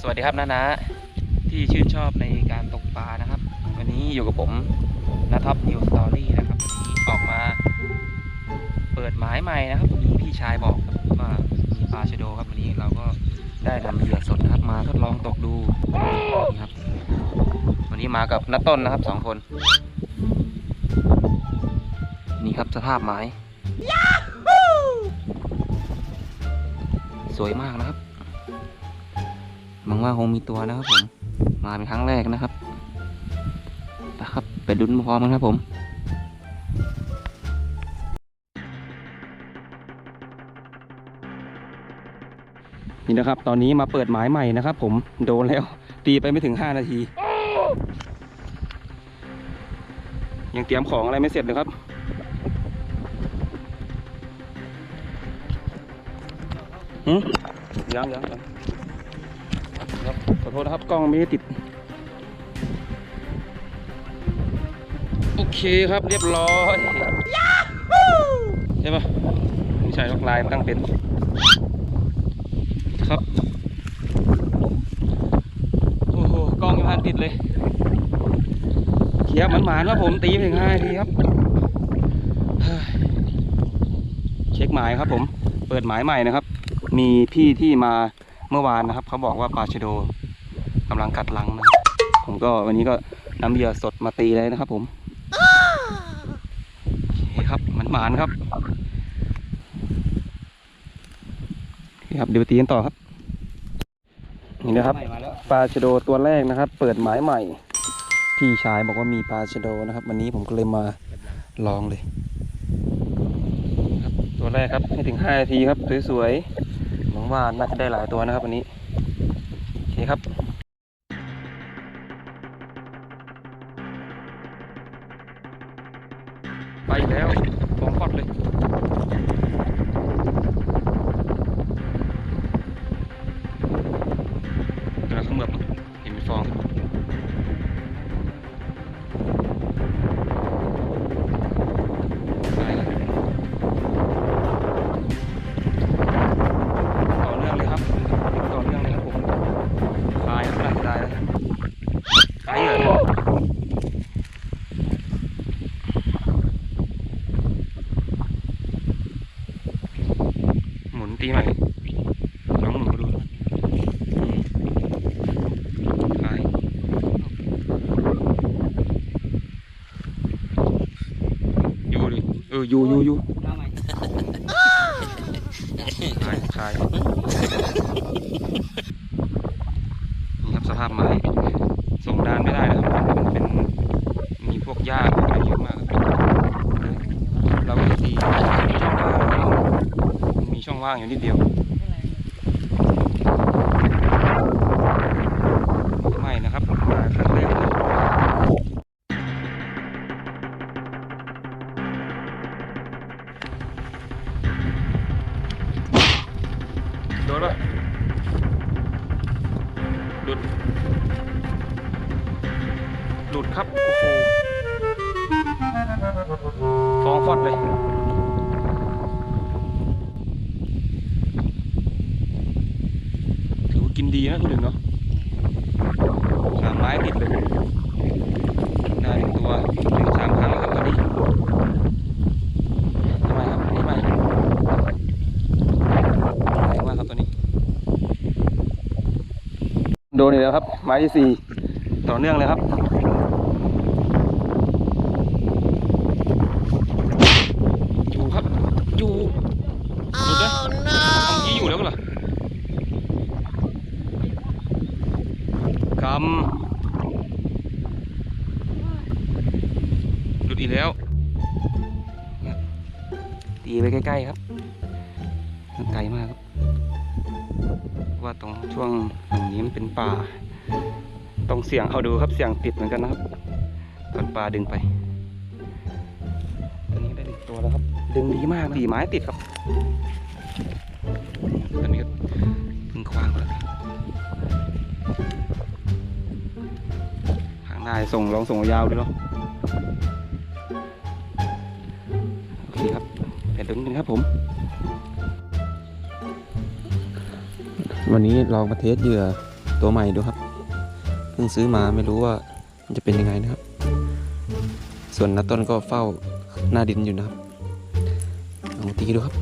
สวัสดีครับนานาที่ชื่นชอบในการตกปลานะครับ วันนี้อยู่กับผมนาท็อปนิวสตอรี่นะครับวันนี้ออกมา เปิดหมายใหม่นะครับวันนี้พี่ชายบอกว่ามีปลาชะโดครับวันนี้เราก็ได้ทำเหยื่อสดนะครับมาทดลองตกดูนี่ครับ วันนี้มากับนัตต้นนะครับสองคน นี่ครับสภาพหมายสวยมากนะครับ หวังว่าคงมีตัวนะครับผม มาเป็นครั้งแรกนะครับนะครับไปดุนพร้อมกันครับผมนี่นะครับ ตอนนี้มาเปิดหมายใหม่นะครับ ผมโดนแล้วตีไปไม่ถึง 5 นาที ยังเตรียมของอะไรไม่เสร็จเลยครับยังยังยัง ครับขอโทษนะครับกล้องไม่ได้ติด โอเคครับเรียบร้อยใช่ปะไม่ใช่ล็อกลายมันตั้งเป็น ครับโอ้โหกล้องยังพันติดเลยเขียบมันหมานว่าผมตีไปถึงห้าทีครับเช็คหมายครับผมเปิดหมายใหม่นะครับ มีพี่ที่มา เมื่อวานนะครับ เขาบอกว่าปลาชะโดกำลังกัดลังนะครับผมก็วันนี้ก็นำเหยื่อสดมาตีเลยนะครับ ผมโอเคครับมันหมานครับครับเดี๋ยวไปตีกันต่อครับนี่นะครับปลาชะโดตัวแรกนะครับ เปิดหมายใหม่ พี่ชายบอกว่ามีปลาชะโดนะครับ วันนี้ผมก็เลยมาลองเลย ครับตัวแรกครับไม่ถึง5นาทีครับสวยๆ ว่าน่าจะได้หลายตัวนะครับวันนี้ โอเคครับไปแล้วของฟอดเลย ตีใหม่ลองหมุนมาดูอืมคลายอยู่ดิเอออยู่อยู่อยู่คลายคลายนี่ครับสภาพไม้ส่งดานไม่ได้นะครับมันเป็นมีพวกหญ้าพวกอะไรเยอะมากครับเราก็ตีช่องว่างมันมีช่องว่างอยู่นิดเดียว นะคุณหนึ่งเนาะสามไม้ติดเลยได้หนึ่งตัวหนึ่งสามครั้งแล้วครับตอนนี้ทำไมครับนี่ใหม่แรงมากครับตัวนี้ โดนอีกแล้วครับ ไม้ที่สี่ต่อเนื่องเลยครับ อยู่ครับ อยู่หลุดเลยเอาเมื่อกี้อยู่แล้วเหรอ กำหลุดอีก แล้ว ตีไปใกล้ๆครับไกลมากครับว่าตรงช่วงฝั่งนี้มันเป็นป่าต้องเสียงเอาดูครับเสียงติดเหมือนกันนะครับตอนปลาดึงไปตอนนี้ได้หนึ่งตัวแล้วครับ ดึงดีมากนะตีไม้ติดครับตอนนี้ก็เพึ่งคว้างแล้วหางหน้าส่งลองส่งยาวดูเนาะ โอเครับแต่ดึงกันครับผม วันนี้ลองมาเทสเหยื่อตัวใหม่ดูครับ เพิ่งซื้อมาไม่รู้ว่าจะเป็นยังไงนะครับ ส่วนนัต้นก็เฝ้าหน้าดินอยู่นะครับลองตีดูครับ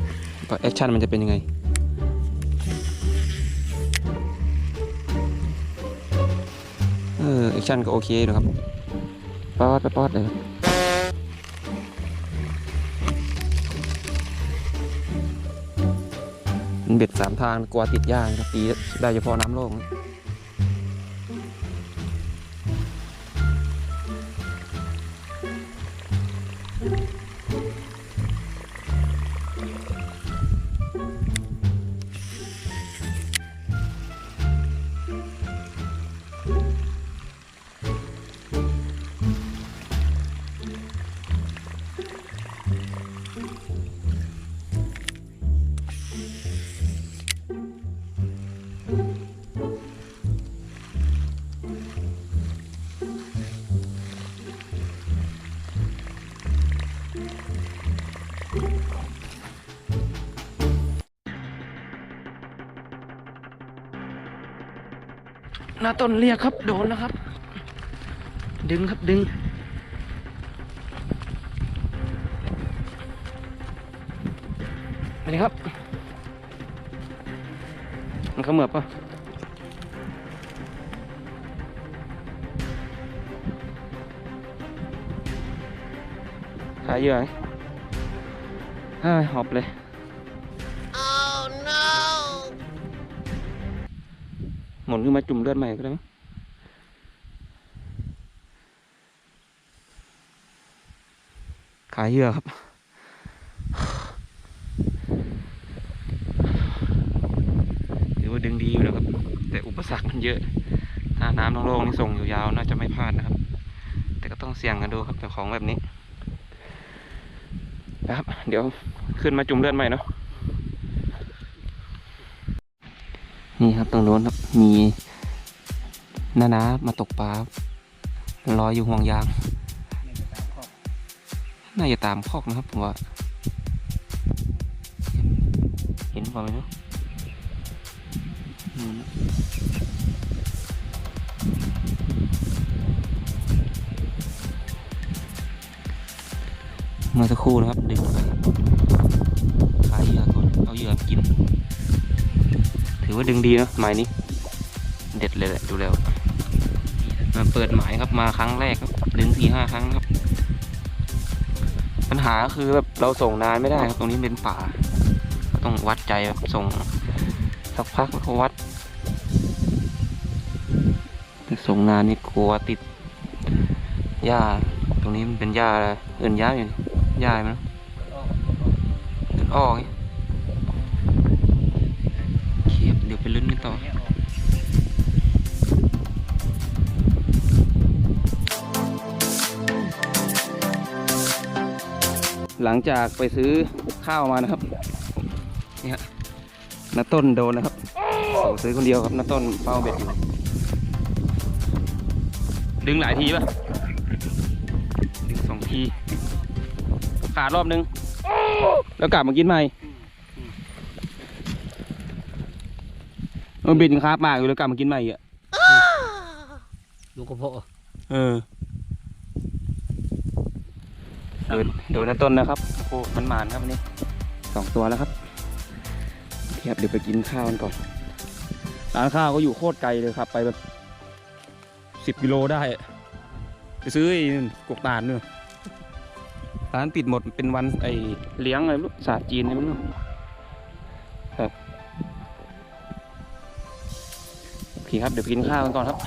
ว่าแอคชั่นมันจะเป็นยังไงเออแอคชั่นก็โอเคนะครับป๊อดปป๊อดเลยครับ เบ็ดสามทางกลัวติดยากปีได้เฉพาะน้ำโลก น้าต้นเรียกครับ โดนนะครับ ดึงครับดึง ไปเลยครับ มันขมือบปะขายเยอะไหมเฮ้ยหอบเลย หมุนขึ้นมาจุ่มเลือดใหม่ก็ได้มั้งขายเหยื่อครับ ถือว่าดึงดีอยู่นะครับ แต่อุปสรรคมันเยอะ ถ้าน้ำโล่งๆนี่ส่งอยู่ยาวน่าจะไม่พลาดนะครับ แต่ก็ต้องเสี่ยงกันดูครับแต่ของแบบนี้นะครับ เดี๋ยวขึ้นมาจุ่มเลือดใหม่เนาะ นี่ครับตรงโน้นครับ มีน้านามาตกปลาครับลอยอยู่ห่วงยาง น่าจะตามคอกนะครับผมว่า เห็นเปล่าไม่รู้เมื่อสักครู่นะครับดึงไปขายเหยื่อก่อนเอาเหยื่อกิน ถือว่าดึงดีนะหมายนี้ เด็ดเลยแหละดูแล้วมาเปิดหมายครับมาครั้งแรกครับดึงสี่ห้าครั้งครับ ปัญหาคือแบบเราส่งนานไม่ได้ครับตรงนี้เป็นป่าก็ต้องวัดใจแบบส่งสักพักแล้วก็วัดแต่ส่งนานนี่กลัวติดหญ้าตรงนี้มันเป็นหญ้าอะไรเอินหญ้าอยู่หญ้าไหมนเอินอ้อไงโอเคครับเดี๋ยวไปลุ้นกันต่อ หลังจากไปซื้อข้าวมานะครับนี่ฮะน้าต้นโดนนะครับผมซื้อคนเดียวครับน้าต้นเป้าเบ็ดอยู่ดึงหลายทีป่ะดึงสองทีขาดรอบนึง แล้วกลับมากินใหม่มันบินคาบมากอยู่แล้วกลับมากินใหม่อีกอะลูกกระเพาะเออเดินเดินน้าต้นนะครับโอ้มันหมานครับวันนี้สองตัวแล้วครับเทียบเดี๋ยวไปกินข้าวกันก่อนร้านข้าวก็อยู่โคตรไกลเลยครับ ไปแบบสิบกิโลได้อะไปซื้อไอ้กกตาลเนอะร้านปิดหมดเป็นวันไอ้เลี้ยงอะไรไม่รู้ศาสตร์จีนอะไรไม่รู้ครับโอเคครับเดี๋ยวไปกินข้าวกันก่อนครับ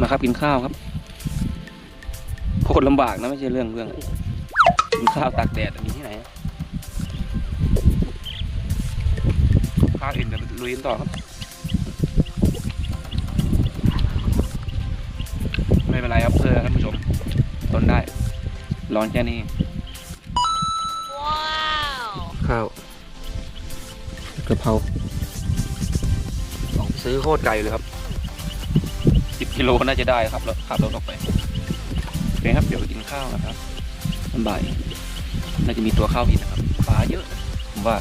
มาครับกินข้าวครับ โคตรลำบากนะไม่ใช่เรื่องเรื่องกินข้าวตากแดดมีที่ไหนอะข้าวอื่นแบบลุยกันต่อครับ ไม่เป็นไรครับเพื่อท่านผู้ชมทนได้ ร้อนแค่นี้เองข้าวกระเพราของซื้อโคตรไกลเลยครับสิบกิโลน่าจะได้ครับแล้วขับรถออกไป โอเคครับเดี๋ยวกินข้าวนะครับมันบ่ายน่าจะมีตัวข้าวอีกนะครับปลาเยอะผมว่า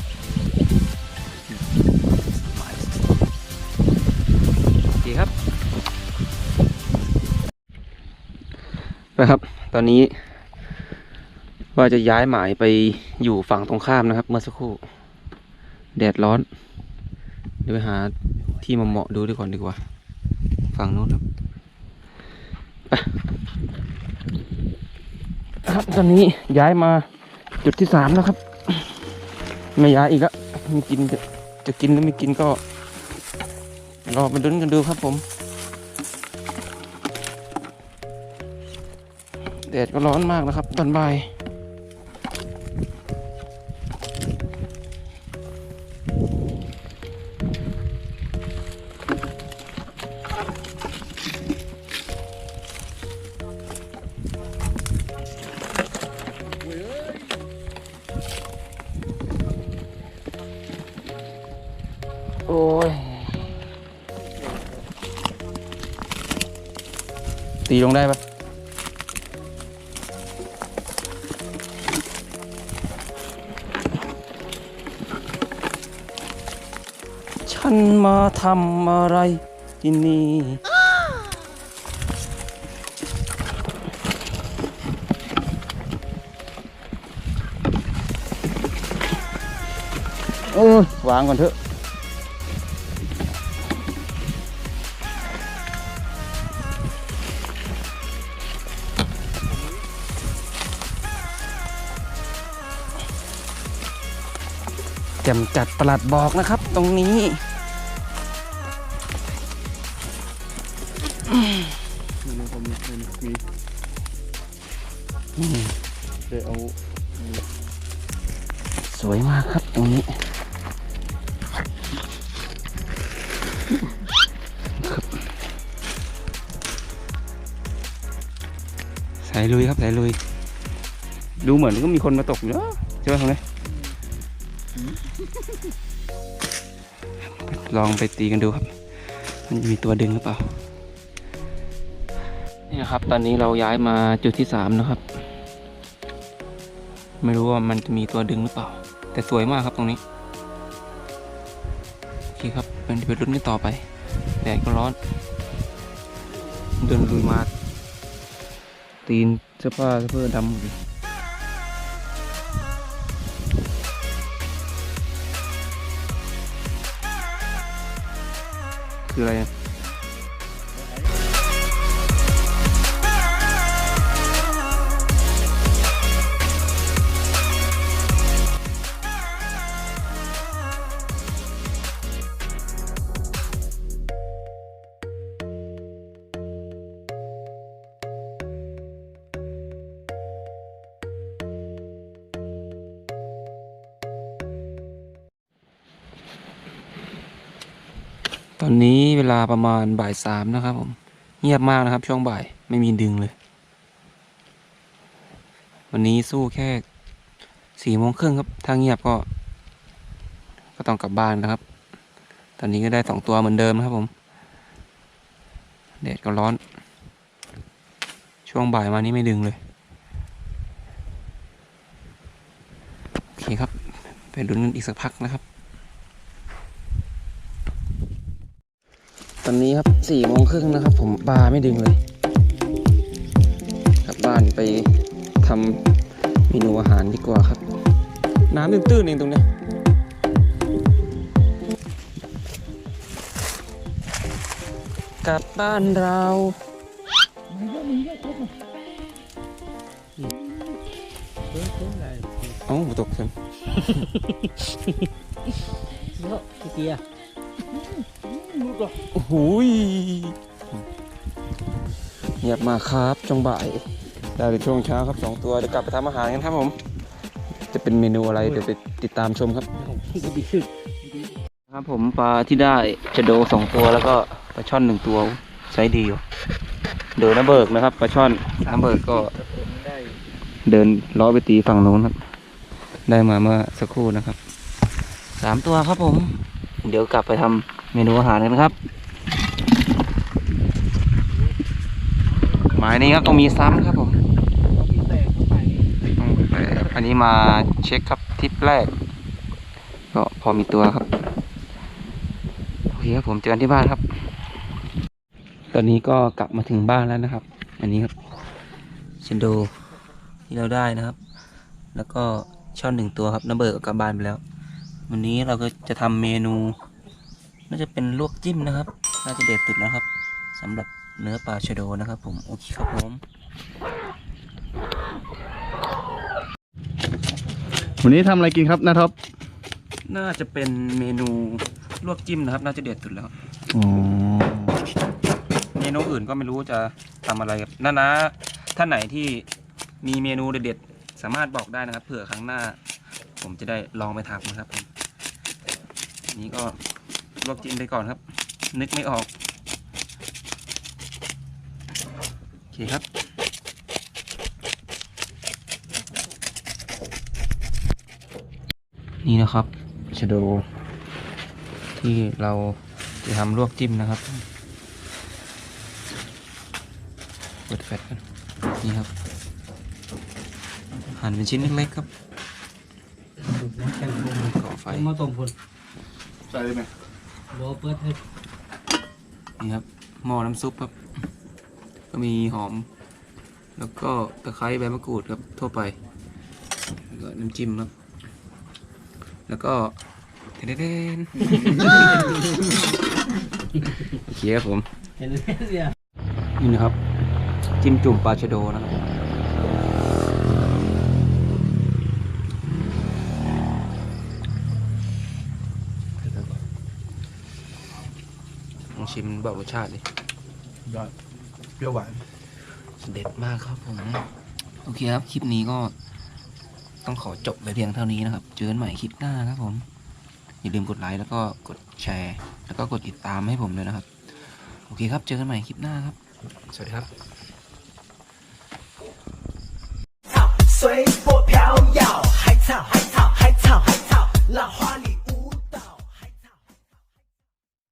ดีครับนะครับ ตอนนี้ ว่าจะย้ายหมายไปอยู่ฝั่งตรงข้ามนะครับ เมื่อสักครู่ แดดร้อน เดี๋ยวไปหาที่มาเหมาะดูดีก่อนดีกว่า ฝั่งนู้นครับ ครับ ตอนนี้ย้ายมาจุดที่สามแล้วครับ ไม่ย้ายอีกแล้วมีกินจะจะกินหรือไม่กินก็รอมาลุ้นกันดูครับผมแดดก็ร้อนมากนะครับ ตอนบ่าย ตีลงได้ปะฉันมาทำอะไรที่นี่โอ้ยวางก่อนเถอะ แจมจัดประหลัดบอกนะครับ ตรงนี้มันผมมันมีอืมเดี๋ยวเอาสวยมากครับตรงนี้สายลุยครับสายลุย ดูเหมือนก็มีคนมาตกอยู่เนอะใช่ไหมตรงนี้ ลองไปตีกันดูครับ มันจะมีตัวดึงหรือเปล่า นี่นะครับ ตอนนี้เราย้ายมาจุดที่สามนะครับ ไม่รู้ว่ามันจะมีตัวดึงหรือเปล่า แต่สวยมากครับตรงนี้ โอเคครับ เป็นไปรุ่นกันต่อไป แดดก็ร้อน เดินลุยมา ตีนเสื้อผ้าเสื้อดำหมดเลย คื อนนี้เวลาประมาณบ่ายสามนะครับผมเงียบมากนะครับ ช่วงบ่ายไม่มีดึงเลย วันนี้สู้แค่สี่โมงครึ่งครับถ้าเงียบก็ ก็ต้องกลับบ้านนะครับ ตอนนี้ก็ได้สองตัวเหมือนเดิมนะครับผมแดดก็ร้อน ช่วงบ่ายมานี้ไม่ดึงเลยโอเคครับไปลุ้นกันอีกสักพักนะครับ ตอนนี้ครับสี่โมงครึ่งนะครับ ผมปลาไม่ดึงเลย กลับบ้านไปทำเมนูอาหารดีกว่าครับ น้ำตื้นๆเองตรงนี้กลับบ้านเราเอ้าตกฉันเยอะพี่เกียร์ โอ้โหยเงียบมากครับช่วงบ่ายได้ในช่วงเช้าครับสองตัวเดี๋ยวกลับไปทำอาหารกันครับผม จะเป็นเมนูอะไรเดี๋ยวไปติดตามชมครับก็ดีขึ้นครับผมปลาที่ได้ชะโดสองตัวแล้วก็ปลาช่อนหนึ่งตัวไซส์ดีอยู่เดินน้ำเบิกนะครับปลาช่อนน้ำเบิกก็ได้เดินล้อไปตีฝั่งโน้นครับ ได้มาเมื่อสักครู่นะครับสามตัวครับผม เดี๋ยวกลับไปทำ เมนูอาหารกันะครับ หมายนี้ครับต้องมีซ้ำครับผมอันนี้มาเช็คครับทริปแรก ก็พอมีตัวครับ โอเคครับผมเจอกันที่บ้านครับ ตอนนี้ก็กลับมาถึงบ้านแล้วนะครับ อันนี้ครับเชนโดที่เราได้นะครับ แล้วก็ช่อนหนึ่งตัวครับน้ำเบิร์กกับบ้านไปแล้ว วันนี้เราก็จะทำเมนู น่าจะเป็นลวกจิ้มนะครับ น่าจะเด็ดสุดนะครับสำหรับเนื้อปลาชะโดนะครับ ผมโอเคครับผมวันนี้ทำอะไรกินครับนาท็อปน่าจะเป็นเมนูลวกจิ้มนะครับ น่าจะเด็ดสุดแล้ว อ๋อเมนูอื่นก็ไม่รู้จะทำอะไรครับน้านะท่านไหนที่มีเมนูเด็ดๆ สามารถบอกได้นะครับ เผื่อครั้งหน้า ผมจะได้ลองไปทำนะครับผมอันนี้ก็ ลวกจิ้มไปก่อนครับ นึกไม่ออก โอเคครับ นี่นะครับชะโดที่เราจะทำลวกจิ้มนะครับเปิดแฟลชกันนี่ครับ หั่นเป็นชิ้นเล็กๆครับก่อไฟมาต้มพุ่นใส่ได้ไหม บ่เปิดให้นี่ครับหม้อน้ำซุปครับ ก็มีหอม แล้วก็ตะไคร้ใบมะกรูดครับทั่วไปแล้วก็น้ำจิ้มครับ แล้วก็เทเดนโอเคครับผมเห็นไหมเสียนี่นะครับ จิ้มจุ่มปลาชะโดนะครับ องชิมบอกรสชาติดิยอดเปรี้ยวหวานเด็ดมากครับผม โอเคครับ คลิปนี้ก็ต้องขอจบไปเพียงเท่านี้นะครับ เจอกันใหม่คลิปหน้าครับผม อย่าลืมกดไลค์แล้วก็กดแชร์ แล้วก็กดติดตามให้ผมเลยนะครับ โอเคครับ เจอกันใหม่คลิปหน้าครับ สวัสดีครับ随波飘摇，海草海草海草海草，浪花里。